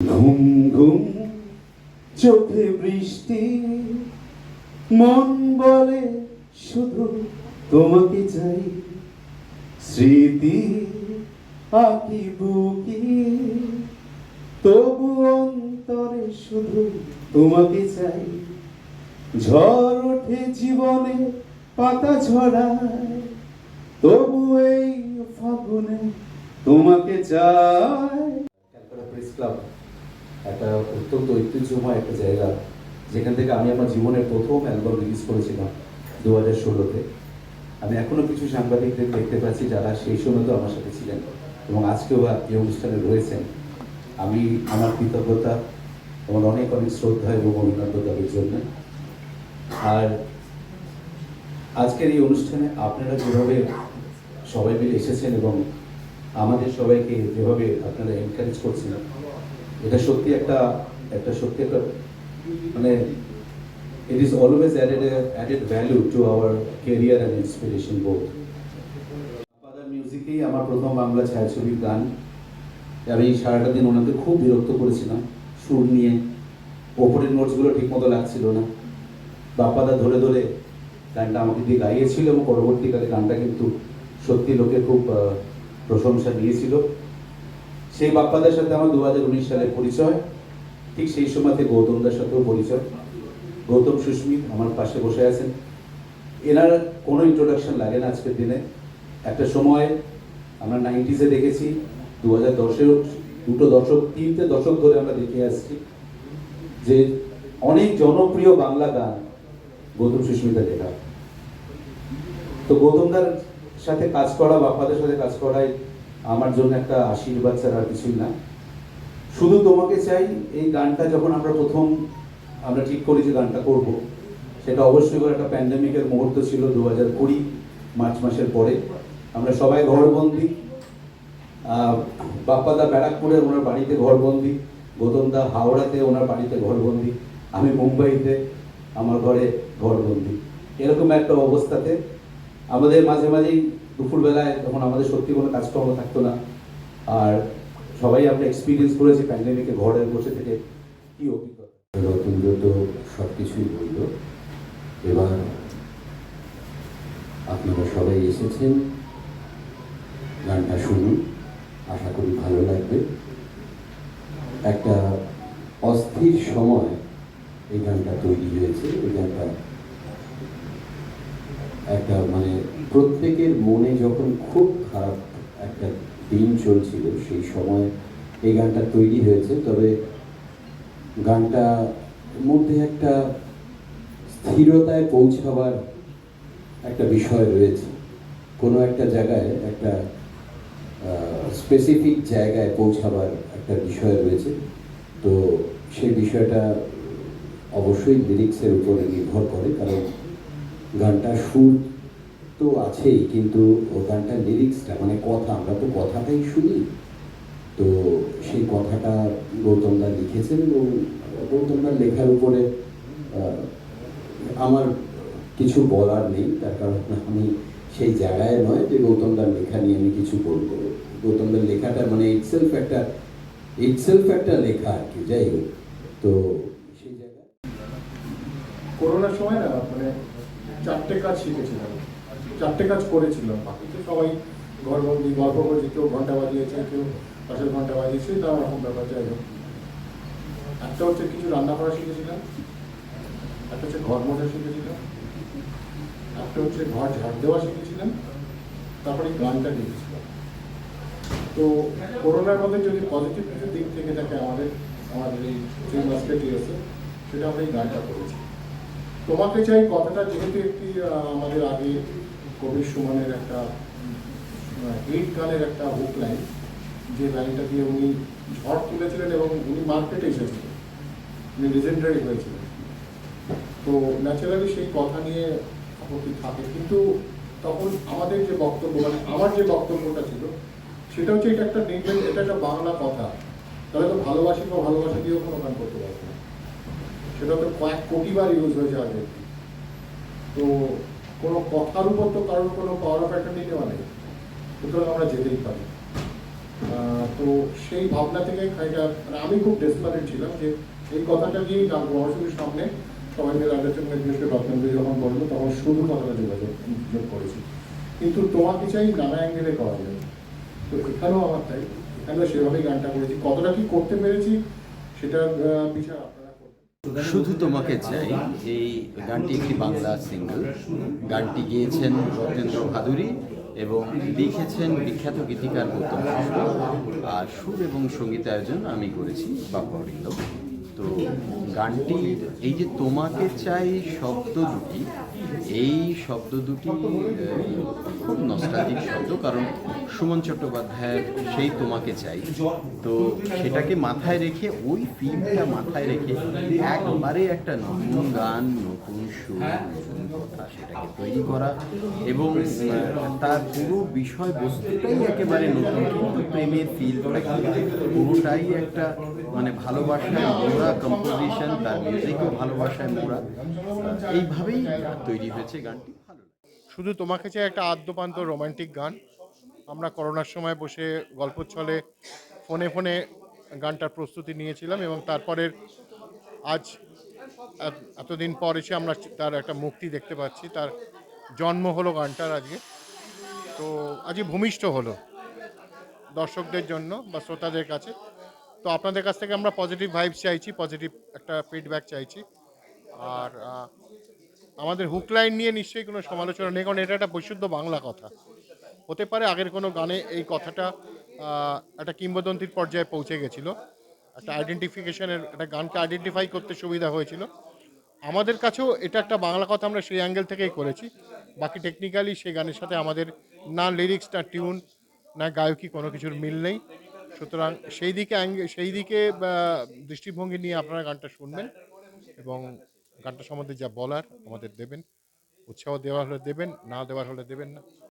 ঘুম ঘুম চোখে বৃষ্টি, মন বলে শুধু তোমাকে চাই। স্মৃতি আঁকি বুকি, তবু অন্তরে শুধু তোমাকে চাই। ঝড় ওঠে জীবনে পাতা ঝরায়, তবু এই ফাগুনে তোমাকে চাই। Press club. একটা অত্যন্ত ঐতিহ্যময় একটা জায়গা, যেখান থেকে আমি আমার জীবনের প্রথম অ্যালবাম রিলিজ করেছিলাম দু হাজার ষোলোতে। আমি এখনও কিছু সাংবাদিকদের দেখতে পাচ্ছি যারা সেই সময়তেও আমার সাথে ছিলেন এবং আজকেও এই অনুষ্ঠানে রয়েছেন। আমি, আমার কৃতজ্ঞতা এবং অনেক অনেক শ্রদ্ধা এবং অভিনন্দন তাদের জন্য। আর আজকের এই অনুষ্ঠানে আপনারা যেভাবে সবাই মিলে এসেছেন এবং আমাদের সবাইকে যেভাবে আপনারা এনকারেজ করছেন এটা সত্যি একটা একটা সত্যি একটা মানে it is always added added value to our career and inspiration both father মিউজিকেই আমার প্রথম বাংলা ছায়াছবির গান। আমি সারাটা দিন ওনাকে খুব বিরক্ত করেছিলাম, সুর নিয়ে। ওপরের নোটসগুলো ঠিকমতো লাগছিল না। বাপ্পাদা ধরে ধরে গানটা আমাকে দিয়ে গাইয়েছিল এবং পরবর্তীকালে গানটা কিন্তু সত্যি লোকে খুব প্রশংসা দিয়েছিল। সেই বাপ্পাদের সাথে আমার দু হাজার উনিশ সালে পরিচয়। ঠিক সেই সময়তে গৌতমদার সাথেও পরিচয়। গৌতম সুস্মিত আমার পাশে বসে আছেন। এনার কোনো ইন্ট্রোডাকশন লাগে না আজকের দিনে। একটা সময় আমরা নাইনটিসে দেখেছি দু হাজার দশেও দুটো দশক, তিনটে দশক ধরে আমরা দেখে আসছি যে অনেক জনপ্রিয় বাংলা গান গৌতম সুস্মিতা লেখা। তো গৌতমদার সাথে কাজ করা, বাপ্পাদের সাথে কাজ করাই আমার জন্য একটা আশীর্বাদ ছাড়া আর কিছুই না। শুধু তোমাকে চাই এই গানটা যখন আমরা প্রথম, আমরা ঠিক করি যে গানটা করব, সেটা অবশ্যই করে একটা প্যান্ডেমিকের মুহূর্ত ছিল দু হাজার কুড়ি, মার্চ মাসের পরে। আমরা সবাই ঘরবন্দি। বাপ্পাদা ব্যারাকপুরে ওনার বাড়িতে ঘরবন্দি, গৌতমদা হাওড়াতে ওনার বাড়িতে ঘরবন্দি, আমি মুম্বাইতে আমার ঘরে ঘরবন্দি। এরকম একটা অবস্থাতে আমাদের মাঝে মাঝেই দুপুরবেলায় তখন আমাদের সত্যি কোনো কাজকর্ম থাকতো না। আর সবাই আমরা এক্সপিরিয়েন্স করেছি প্যান্ডেমিকে ঘরে বসে থেকে কি অভিজ্ঞতা। রতন্দ্র তো সব কিছুই বলল। এবার আপনারা সবাই এসেছেন। গানটা শুনুন। আশা করি ভালো লাগবে। একটা অস্থির সময় এই গানটা তৈরি হয়েছে। এই গানটা একটা মানে প্রত্যেকের মনে যখন খুব খারাপ একটা দিন চলছিল, সেই সময় এই গানটা তৈরি হয়েছে। তবে গানটা মধ্যে একটা স্থিরতায় পৌঁছাবার একটা বিষয় রয়েছে। কোনো একটা জায়গায় একটা স্পেসিফিক জায়গায় পৌঁছাবার একটা বিষয় রয়েছে। তো সেই বিষয়টা অবশ্যই লিরিক্সের উপরে নির্ভর করে, কারণ গানটা সুর তো আছেই, কিন্তু ও গানটার লিরিক্সটা মানে কথা, আমরা তো কথাটাই শুনি। তো সেই কথাটা গৌতমদা লিখেছেন এবং গৌতমদার লেখার উপরে আমার কিছু বলার নেই, তার কারণ আমি সেই জায়গায় নয় যে গৌতমদার লেখা নিয়ে আমি কিছু বলব। গৌতমদার লেখাটা মানে ইটসেলফ একটা ইটসেলফ একটা লেখা আর কি, যাই হোক। তো সেই জায়গায় করোনার সময় না মানে চারটে কাজ শিখেছিলাম। চারটে কাজ করেছিলাম বাকিতে সবাই ঘর ঘরবন্দি গল্প করেছে কেউ ঘণ্টা বাজিয়েছে, কেউ পাশের ঘণ্টা বাজিয়েছে তার রকম ব্যাপার, যাই একটা হচ্ছে কিছু রান্না করা শিখেছিলাম, একটা হচ্ছে ঘর মোছা শিখেছিলাম, একটা হচ্ছে ঘর ঝাড় দেওয়া শিখেছিলাম, তারপরে গানটা লিখেছিলাম তো করোনার মধ্যে যদি পজিটিভ কিছু দিক থেকে থাকে আমাদের আমাদের এই যে মাস্কেটি আছে সেটা আমরা এই গানটা করেছি। তোমাকে চাই কথাটা যেহেতু একটি আমাদের আগে কবির সুমনের একটা এইট গানের একটা হুক লাইন যে লাইনটা দিয়ে উনি ঝড় তুলেছিলেন এবং উনি মার্কেটে এসেছিলেন। উনি লিজেন্ডারি হয়েছিলেন। তো ন্যাচারালি সেই কথা নিয়ে আপত্তি থাকে। কিন্তু তখন আমাদের যে বক্তব্য মানে আমার যে বক্তব্যটা ছিল, সেটা হচ্ছে এটা একটা নির্দেশ এটা একটা বাংলা কথা। তাহলে তো ভালোবাসি বা ভালোবাসা দিয়েও কোনো গান করতে পারব সেটা তো কয়েক কোটি বার ইউজ হয়েছে আগে তো কোনো কথার উপর তো কারোর কোনো পাওয়ার অফ অ্যাটর্নি নেওয়া নেই। সুতরাং আমরা যেতেই পারি। তো সেই ভাবনা থেকে খানিকটা মানে আমি খুব ডেসপারেট ছিলাম যে এই কথাটা দিয়েই গান মহাসুরের সামনে সবাই মিলে আলোচনা করে রত্নকে যখন বলল তখন শুধু কথাটা যোগাযোগ যোগ করেছি। কিন্তু তোমাকে চাই নানা অ্যাঙ্গেলে করা যায়। তো এখানেও আমার তাই। এখানেও সেভাবেই গানটা করেছি। কতটা কি করতে পেরেছি, সেটার বিচার শুধু তোমাকে চাই, এই গানটি একটি বাংলা সিঙ্গেল গানটি গিয়েছেন রতেন্দ্র ভাদুরী এবং লিখেছেন বিখ্যাত গীতিকার গৌতম। আর সুর এবং সঙ্গীতায়োজন আমি করেছি বাপ্পা অরিন্দম তো গানটির এই যে তোমাকে চাই শব্দ দুটি এই শব্দ দুটি খুব নস্টালজিক শব্দ কারণ সুমন চট্টোপাধ্যায়ের সেই তোমাকে চাই। তো সেটাকে মাথায় রেখে ওই ফিল্মটা মাথায় রেখে একবারে একটা নতুন গান নতুন সুর নতুন কথা সেটাকে তৈরি করা এবং তার পুরো বিষয়বস্তুটাই একেবারে নতুন কিন্তু প্রেমের ফিলটা পুরোটাই একটা মানে ভালোবাসায় মোড়া কম্পোজিশন তার মিউজিকও ভালোবাসায় মোড়া এইভাবেই তৈরি হয়েছে গানটি। ভালো শুধু তোমাকে চাই একটা আদ্যপান্ত রোমান্টিক গান। আমরা করোনার সময় বসে গল্প ছলে ফোনে ফোনে গানটার প্রস্তুতি নিয়েছিলাম এবং তারপরের আজ এতদিন পর এসে আমরা তার একটা মুক্তি দেখতে পাচ্ছি। তার জন্ম হলো গানটার আজকে। তো আজকে ভূমিষ্ঠ হলো। দর্শকদের জন্য বা শ্রোতাদের কাছে। তো আপনাদের কাছ থেকে আমরা পজিটিভ ভাইবস চাইছি পজিটিভ একটা ফিডব্যাক চাইছি। আর আমাদের হুক লাইন নিয়ে নিশ্চয়ই কোনো সমালোচনা নেই, কারণ এটা একটা বৈশুদ্ধ বাংলা কথা। হতে পারে আগের কোনো গানে এই কথাটা একটা কিংবদন্তির পর্যায়ে পৌঁছে গেছিল। একটা আইডেন্টিফিকেশনের একটা গানকে আইডেন্টিফাই করতে সুবিধা হয়েছিল। আমাদের কাছেও এটা একটা বাংলা কথা আমরা সেই অ্যাঙ্গেল থেকেই করেছি। বাকি টেকনিক্যালি সেই গানের সাথে আমাদের, না লিরিক্স না টিউন না গায়কি কোনো কিছুর মিল নেই। সুতরাং সেই দিকে সেই দিকে দৃষ্টিভঙ্গি নিয়ে আপনারা গানটা শুনবেন এবং গানটা সম্বন্ধে যা বলার আমাদের দেবেন। উৎসাহ দেওয়া হলে দেবেন, না দেওয়ার হলে দেবেন না।